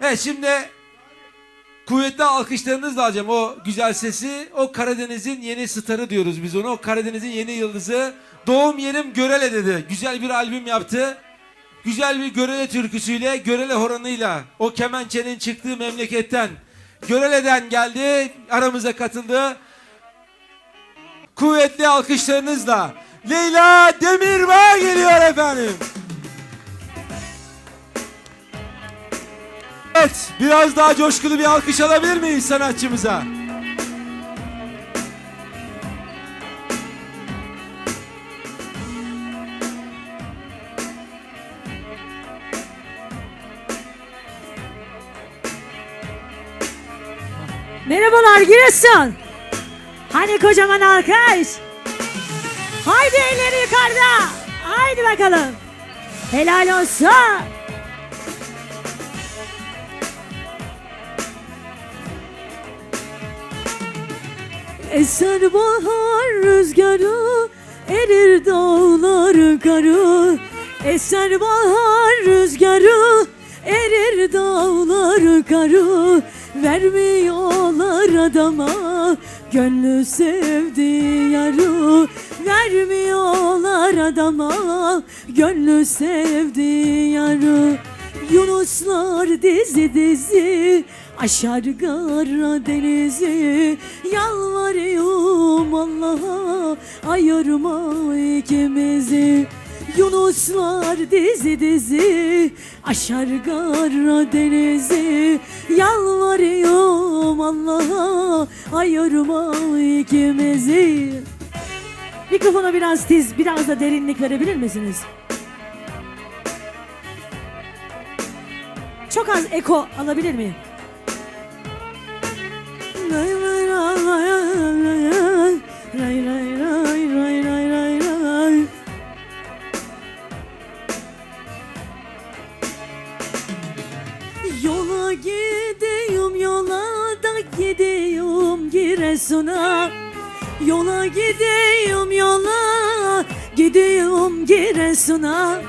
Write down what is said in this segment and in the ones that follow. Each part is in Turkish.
Evet şimdi kuvvetli alkışlarınızla alacağım o güzel sesi. O Karadeniz'in yeni starı diyoruz biz ona. O Karadeniz'in yeni yıldızı. Doğum yerim Görele dedi. Güzel bir albüm yaptı. Güzel bir Görele türküsüyle, Görele horanıyla o kemençenin çıktığı memleketten Görele'den geldi, aramıza katıldı. Kuvvetli alkışlarınızla Leyla Demirbağ geliyor efendim. Evet, biraz daha coşkulu bir alkış alabilir miyiz sanatçımıza? Merhabalar Giresun. Hani kocaman alkış. Haydi elleri yukarıda. Haydi bakalım. Helal olsun. Eser bahar rüzgarı Erir dağlar karı. Eser bahar rüzgarı Erir dağlar karı. Vermiyorlar adama Gönlü sevdiği yarı. Vermiyorlar adama Gönlü sevdiği yarı. Yunuslar dizi dizi Aşar kara denizi Yalvarıyorum Allah'a Ayırma ikimizi Yunuslar dizi dizi Aşar kara denizi Yalvarıyorum Allah'a Ayırma ikimizi Mikrofona biraz tiz, biraz da derinlik verebilir misiniz? Çok az eko alabilir miyim? Giresun'a Yola gidiyorum yola gidiyorum Giresun'a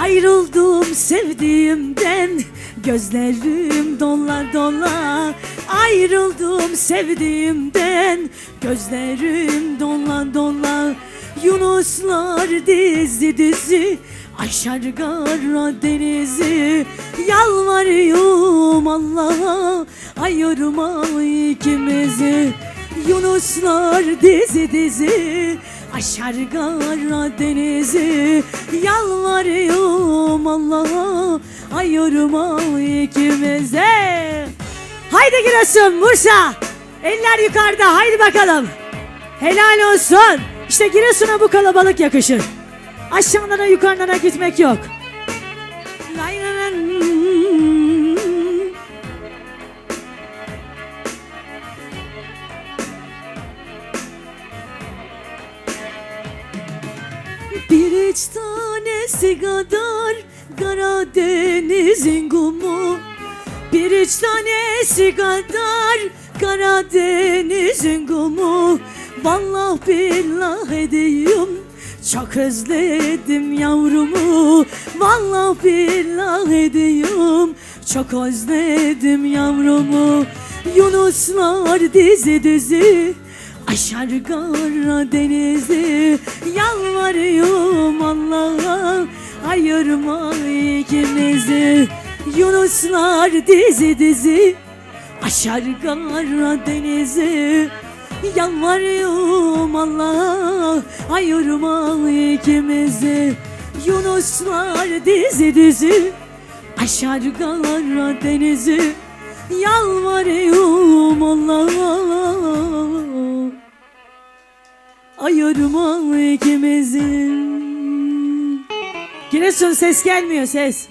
Ayrıldım sevdiğimden gözlerim dola dola Ayrıldım sevdiğimden gözlerim dola dola Yunuslar dizi dizi Aşar kara denizi. Yalvarıyorum Allah'a Ayırma ikimizi Yunuslar dizi dizi Aşar denizi. Yalvarıyorum Allah'a Ayırma ikimize. Haydi Giresun Bursa. Eller yukarıda haydi bakalım. Helal olsun. İşte Giresun'a bu kalabalık yakışır. Aşağılara yukarılara gitmek yok. Lay üç tanesi kadar Karadeniz'in kumu. Bir üç tanesi kadar Karadeniz'in kumu. Vallahi billah edeyim Çok özledim yavrumu. Vallahi billah edeyim Çok özledim yavrumu. Yunuslar dizi dizi Aşar kara denizi Yalvarıyorum Allah'a Ayırma ikimizi. Yunuslar dizi dizi Aşar kara denizi. Yalvarıyorum Allah'a Ayırma ikimizi. Yunuslar dizi dizi Aşar kara denizi. Yalvarıyorum Allah'a Ayırma ikimizi. Giresun ses gelmiyor ses